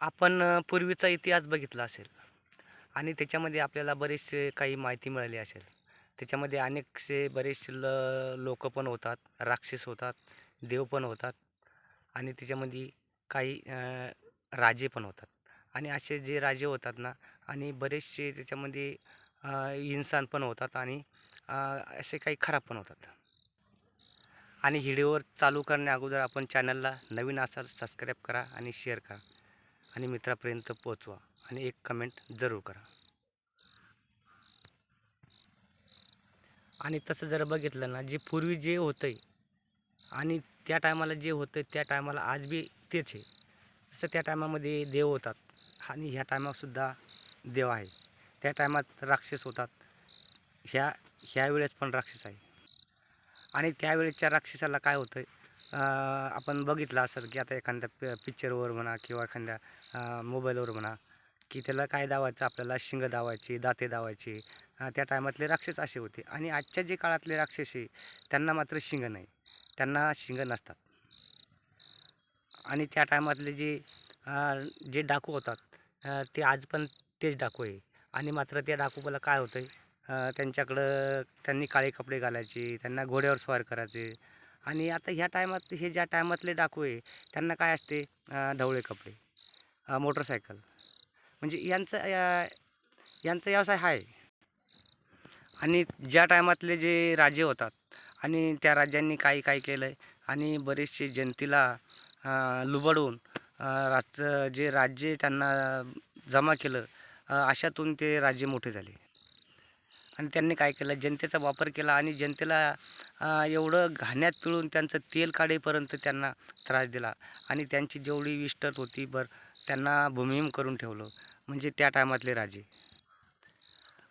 आपण पूर्वीचा इतिहास बघितला असेल आणि त्याच्यामध्ये आपल्याला बरेचसे काही माहिती मिळाली असेल. त्याच्यामध्ये अनेकसे बरेचसे ल लोक पण होतात राक्षस होतात देव पण होतात आणि त्याच्यामध्ये काही राजे पण होतात. आणि असे जे राजे होतात ना आणि बरेचसे त्याच्यामध्ये इन्सान पण होतात आणि असे काही खराब पण होतात. आणि व्हिडिओवर चालू करण्या अगोदर आपण चॅनलला नवीन असाल सबस्क्राईब करा आणि शेअर करा. आणि मित्रापर्यंत पोचवा आणि एक कमेंट जरूर करा. आणि तसं जर बघितलं ना जे पूर्वी जे होतं आहे आणि त्या टायमाला जे होतं त्या टायमाला आज बी तेच आहे. जसं त्या टायमामध्ये देव होतात आणि ह्या टायमातसुद्धा देव आहे. त्या टायमात राक्षस होतात. ह्या ह्या वेळेस पण राक्षस आहे. आणि त्यावेळेच्या राक्षसाला काय होतं आहे आपण बघितलं असेल की आता एखाद्या प पिक्चरवर म्हणा किंवा एखाद्या मोबाईलवर म्हणा की त्याला काय दावायचं आपल्याला शिंग दावायची दाते दावायचे त्या टायमातले राक्षस असे होते. आणि आजच्या जे काळातले राक्षस आहे त्यांना मात्र शिंग नाही. त्यांना शिंग नसतात. आणि त्या टायमातले जे जे डाकू होतात ते आज पण तेच डाकू आहे. आणि मात्र त्या डाकूला काय होतं आहे त्यांच्याकडं त्यांनी काळे कपडे घालायचे त्यांना घोड्यावर स्वार करायचे आणि आता ह्या टायमात हे ज्या टायमातले डाकू आहे त्यांना काय असते? ढवळे कपडे मोटरसायकल. म्हणजे यांचं यांचा व्यवसाय हा आहे. आणि ज्या टायमातले जे राजे होतात आणि त्या राज्यांनी काही काय केलं आहे आणि बरेचसे जनतेला लुबडून राज जे राज्य त्यांना जमा केलं अशातून ते राज्य मोठे झाले. आणि त्यांनी काय केलं? जनतेचा वापर केला आणि जनतेला एवढं घाण्यात पिळून त्यांचं तेल काढेपर्यंत त्यांना त्रास दिला. आणि त्यांची जेवढी विष्टत होती बर त्यांना भूमिहीन करून ठेवलं. म्हणजे त्या टायमातले राजे.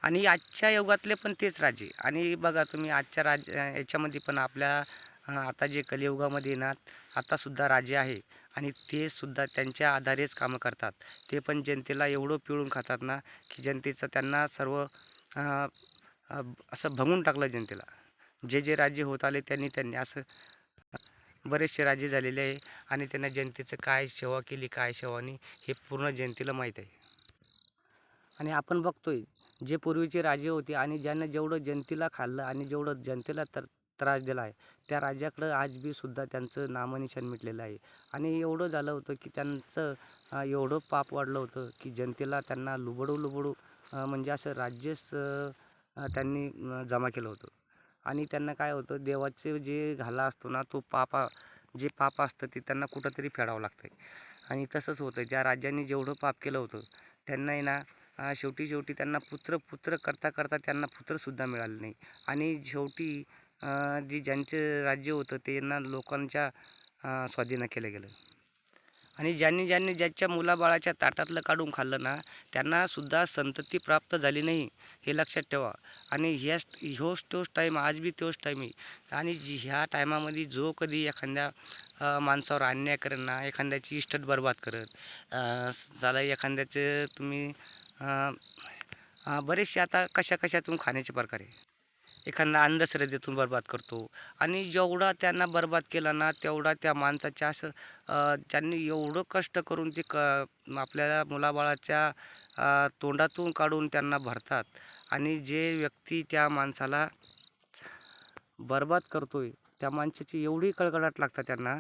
आणि आजच्या युगातले पण तेच राजे. आणि बघा तुम्ही आजच्या राज याच्यामध्ये पण आपल्या आता जे कलियुगामध्ये येणार आतासुद्धा राजे आहे. आणि ते सुद्धा त्यांच्या आधारेच कामं करतात. ते पण जनतेला एवढं पिळून खातात ना की जनतेचं त्यांना सर्व असं भंगून टाकलं जनतेला. जे जे राज्य होत आले त्यांनी त्यांनी असं बरेचसे राज्य झालेले आहे आणि त्यांना जनतेचं काय सेवा केली काय सेवा नाही हे पूर्ण जनतेला माहीत आहे. आणि आपण बघतोय जे पूर्वीचे राजे होते आणि ज्यांना जेवढं जनतेला खाल्लं आणि जेवढं जनतेला तर त्रास दिला आहे त्या राज्याकडं आज बी सुद्धा त्यांचं नामनिशान मिटलेलं आहे. आणि एवढं झालं होतं की त्यांचं एवढं पाप वाढलं होतं की जनतेला त्यांना लुबडू लुबडू म्हणजे असं राज्यच त्यांनी जमा केलं होतं. आणि त्यांना काय होतं देवाचे जे घाला असतो ना तो पापा जे पाप असतं ते त्यांना कुठंतरी फेडावं लागतं आणि तसंच होतं ज्या राज्यांनी जेवढं पाप केलं होतं त्यांना आहे ना शेवटी शेवटी त्यांना पुत्र पुत्र करता करता त्यांना पुत्रसुद्धा मिळालं नाही. आणि शेवटी जी जे ज्यांचं राज्य होतं त्यांना लोकांच्या स्वाधीनं केलं गेलं. आणि ज्यांनी ज्यांनी ज्याच्या मुलाबाळाच्या ताटातलं काढून खाल्लं ना त्यांनासुद्धा संतती प्राप्त झाली नाही हे लक्षात ठेवा. आणि ह्याच ह्योच तोच टाईम आज बी तोच टाईम आहे. आणि जी ह्या टायमामध्ये जो कधी एखाद्या माणसावर अन्याय करेन ना एखाद्याची इष्टत बरबाद करत झालं एखाद्याचं तुम्ही बरेचसे आता कशा कशातून खाण्याचे प्रकार आहे? एखादा अंधश्रद्धेतून बरबाद करतो. आणि जेवढा त्यांना बरबाद केला ना तेवढा त्या माणसाच्या असं ज्यांनी त्यांनी एवढं कष्ट करून ते क आपल्याला मुलाबाळाच्या तोंडातून काढून त्यांना भरतात. आणि जे व्यक्ती त्या माणसाला बरबाद आहे त्या माणसाची एवढी कळकळाट लागतात त्यांना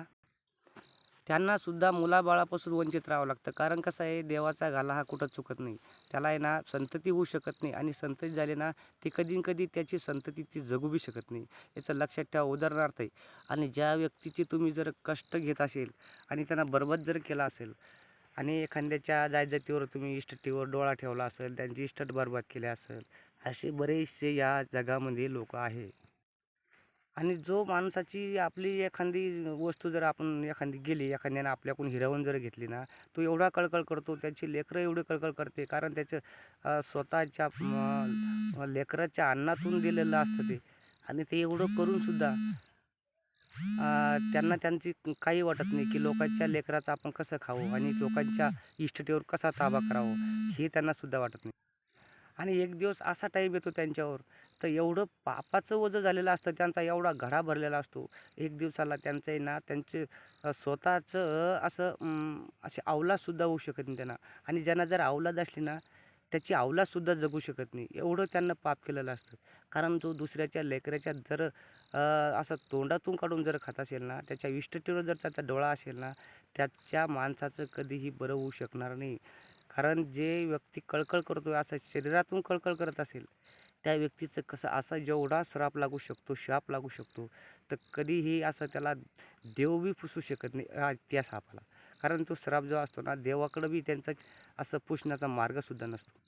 त्यांनासुद्धा मुलाबाळापासून वंचित राहावं लागतं. कारण कसं आहे देवाचा घाला हा कुठं चुकत नाही. त्याला आहे ना संतती होऊ शकत नाही आणि संतती झाली ना ती कधी न कधी त्याची संतती ती जगू बी शकत नाही. याचं लक्षात ठेवा उदाहरणार्थ आहे. आणि ज्या व्यक्तीचे तुम्ही जर कष्ट घेत असेल आणि त्यांना बरबाद जर केला असेल आणि एखाद्याच्या जायजातीवर तुम्ही इष्टटीवर डोळा ठेवला असेल त्यांची इष्टट बरबाद केली असेल असे बरेचसे या जगामध्ये लोक आहे. आणि जो माणसाची आपली एखादी वस्तू जर आपण एखादी गेली एखाद्यानं आपल्याकडून हिरावून जर घेतली ना तो एवढा कळकळ करतो त्याची लेकरं एवढी कळकळ करते कारण त्याचं स्वतःच्या लेकराच्या अन्नातून दिलेलं असतं ते. आणि ते एवढं करूनसुद्धा त्यांना त्यांची काही वाटत नाही की लोकांच्या लेकराचं आपण कसं खावं आणि लोकांच्या इष्टतेवर कसा ताबा करावं हे त्यांनासुद्धा वाटत नाही. आणि एक दिवस असा टाईम येतो त्यांच्यावर. तर एवढं पापाचं वजं झालेलं असतं त्यांचा एवढा घडा भरलेला असतो. एक दिवसाला त्यांचं आहे ना त्यांचे स्वतःचं असं असे अवलादसुद्धा होऊ शकत नाही त्यांना. आणि ज्यांना जर अवलाद असली ना त्याची अवलादसुद्धा जगू शकत नाही. एवढं त्यांना पाप केलेलं असतं. कारण जो दुसऱ्याच्या लेकराच्या जर असं तोंडातून काढून जर खात असेल ना त्याच्या इष्टतेवर जर त्याचा डोळा असेल ना त्याच्या माणसाचं कधीही बरं होऊ शकणार नाही. कारण जे व्यक्ती कळकळ करतो असं शरीरातून कळकळ करत असेल त्या व्यक्तीचं कसं असा जेवढा श्राप लागू शकतो शाप लागू शकतो तर कधीही असं त्याला देव बी पुसू शकत नाही त्या सापाला कारण तो श्राप जो असतो ना देवाकडं बी त्यांचा असं पुसण्याचा मार्गसुद्धा नसतो.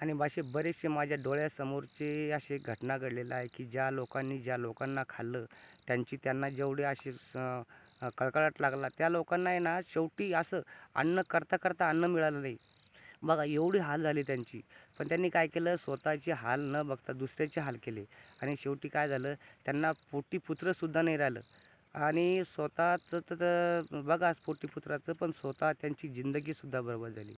आणि असे बरेचसे माझ्या डोळ्यासमोरचे असे घटना घडलेल्या आहे की ज्या लोकांनी ज्या लोकांना खाल्लं त्यांची त्यांना जेवढे असे स- कळकळाट लागला. त्या लोकांना आहे ना शेवटी असं अन्न करता करता अन्न मिळालं नाही. बघा एवढी हाल झाली त्यांची. पण त्यांनी काय केलं? स्वतःचे हाल न बघता दुसऱ्याचे हाल केले. आणि शेवटी काय झालं? त्यांना पोटी पुत्रसुद्धा नाही राहिलं. आणि स्वतःचं तर बघा पोटीपुत्राचं पण स्वतः त्यांची जिंदगीसुद्धा बरोबर झाली.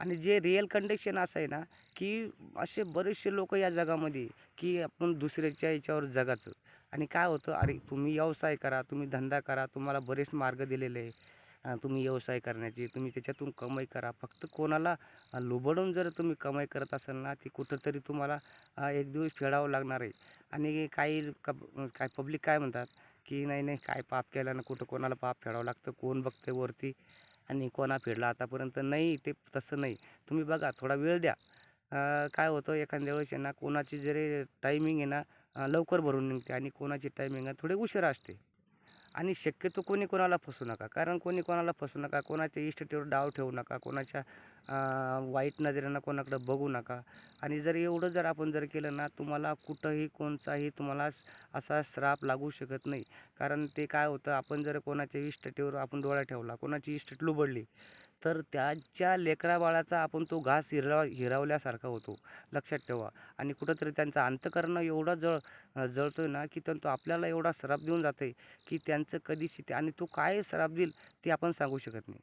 आणि जे रिअल कंडिशन असं आहे ना की असे बरेचसे लोक या जगामध्ये की आपण दुसऱ्याच्या याच्यावर जगाचं. आणि काय होतं अरे तुम्ही व्यवसाय करा तुम्ही धंदा करा तुम्हाला बरेच मार्ग दिलेले आहे. तुम्ही व्यवसाय करण्याचे तुम्ही त्याच्यातून कमाई करा. फक्त कोणाला लुबडून जर तुम्ही कमाई करत असाल ना ती कुठंतरी तुम्हाला एक दिवस फेडावं लागणार आहे. आणि काही कप काय पब्लिक काय म्हणतात की नाही नाही काय पाप केल्यानं ना कुठं कोणाला पाप फेडावं लागतं कोण बघतं वरती. आणि कोणा फिरला आतापर्यंत नाही ते तसं नाही. तुम्ही बघा थोडा वेळ द्या. काय होतं एखाद्या वेळेस आहे ना कोणाची जरी टायमिंग आहे ना लवकर भरून निघते आणि कोणाची टायमिंग आहे थोडी उशिरा असते. आणि शक्यतो कोणी कोणाला फसू नका. कारण कोणी कोणाला फसू नका कोणाच्या इष्टतेवर डाव ठेवू नका कोणाच्या वाईट नजरेनं कोणाकडं बघू नका. आणि जर एवढं जर आपण जर केलं ना तुम्हाला कुठंही कोणचाही तुम्हाला असा श्राप लागू शकत नाही. कारण ते काय होतं आपण जर कोणाच्या इष्टतेवर आपण डोळा ठेवला कोणाची इष्ट लुबडली तर त्याच्या लेकराबाळाचा आपण तो घास हिरवा हिरावल्यासारखा होतो. लक्षात ठेवा. आणि कुठंतरी त्यांचं अंतकरण एवढं जळ जळतो आहे ना की तो आपल्याला एवढा श्राप देऊन जाते की त्यांचं कधीच ते आणि तो काय श्राप देईल ते आपण सांगू शकत नाही.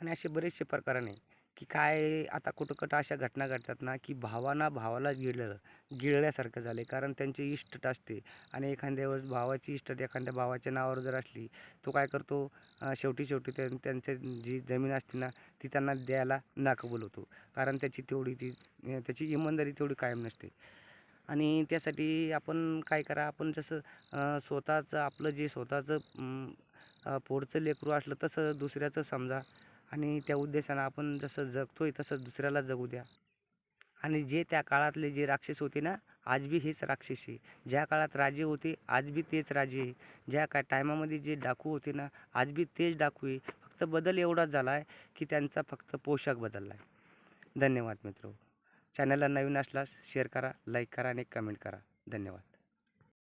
आणि असे बरेचसे प्रकार नाही की काय आता कुठं कुठं अशा घटना घडतात ना की भावाना भावालाच गिळलं गिळल्यासारखं झाले कारण त्यांची इष्टट असते आणि एखाद्या वेळेस भावाची इष्टट एखाद्या भावाच्या नावावर जर असली तो काय करतो? शेवटी शेवटी त्या त्यांच्या जी जमीन असते ना ती त्यांना द्यायला नाकबूल होतो. कारण त्याची तेवढी ती त्याची इमानदारी तेवढी कायम नसते. आणि त्यासाठी आपण काय करा आपण जसं स्वतःचं आपलं जे स्वतःचं पोढचं पोटचं लेकरू असलं तसं दुसऱ्याचं समजा आणि त्या उद्देशानं आपण जसं जगतोय तसं दुसऱ्याला जगू द्या. आणि जे त्या काळातले जे राक्षस होते ना आज बी हेच राक्षस आहे. ज्या काळात राजे होते आज बी तेच राजे आहे. ज्या काय टायमामध्ये जे डाकू होते ना आज बी तेच डाकू आहे. फक्त बदल एवढाच झाला आहे की त्यांचा फक्त पोशाख बदलला आहे धन्यवाद मित्र. चॅनलला नवीन असल्यास शेअर करा लाईक करा आणि कमेंट करा. धन्यवाद.